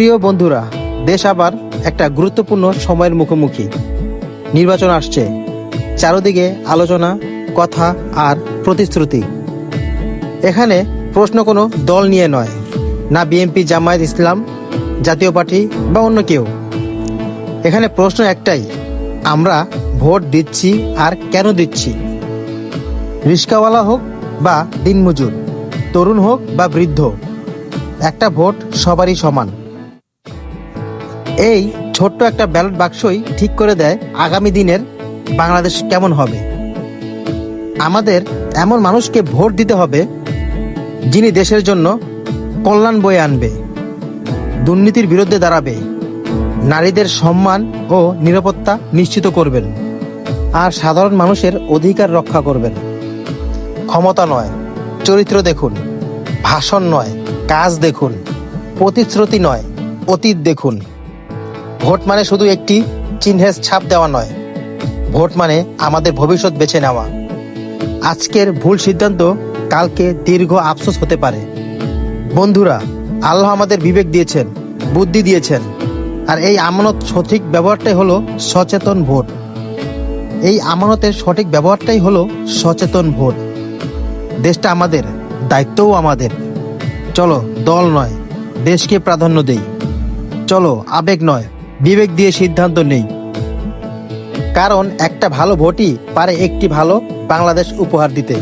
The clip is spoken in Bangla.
প্রিয় বন্ধুরা, দেশ আবার একটা গুরুত্বপূর্ণ সময়ের মুখোমুখি। নির্বাচন আসছে। চারদিকে আলোচনা, কথা আর প্রতিশ্রুতি। এখানে প্রশ্ন কোনো দল নিয়ে নয়, না বিএনপি, জামায়াত ইসলাম, জাতীয় পার্টি বা অন্য কেউ। এখানে প্রশ্ন একটাই, আমরা ভোট দিচ্ছি আর কেন দিচ্ছি? রিস্কাওয়ালা হোক বা দিনমজুর, তরুণ হোক বা বৃদ্ধ, একটা ভোট সবারই সমান। এই ছোট্ট একটা ব্যালট বাক্সই ঠিক করে দেয় আগামী দিনের বাংলাদেশ কেমন হবে। আমাদের এমন মানুষকে ভোট দিতে হবে যিনি দেশের জন্য কল্যাণ বয়ে আনবে, দুর্নীতির বিরুদ্ধে দাঁড়াবে, নারীদের সম্মান ও নিরাপত্তা নিশ্চিত করবেন আর সাধারণ মানুষের অধিকার রক্ষা করবেন। ক্ষমতা নয়, চরিত্র দেখুন, ভাষণ নয়, কাজ দেখুন, প্রতিশ্রুতি নয়, অতীত দেখুন। ভোট মানে শুধু একটি চিহ্নের ছাপ দেওয়া নয়। ভোট মানে আমাদের ভবিষ্যৎ বেছে নেওয়া। আজকের ভুল সিদ্ধান্ত কালকে দীর্ঘ আফসোস হতে পারে। বন্ধুরা, আল্লাহ আমাদের বিবেক দিয়েছেন, বুদ্ধি দিয়েছেন, আর এই আমানত সঠিক ব্যবহারটাই হলো সচেতন ভোট। এই আমানতের সঠিক ব্যবহারটাই হলো সচেতন ভোট। দেশটা আমাদের, দায়িত্বও আমাদের। চলো, দল নয়, দেশকে প্রাধান্য দেই। চলো, আবেগ নয় বিবেক দিয়ে সিদ্ধান্ত নেই। কারণ একটা ভালো ভোটই পারে একটি ভালো বাংলাদেশ উপহার দিতে।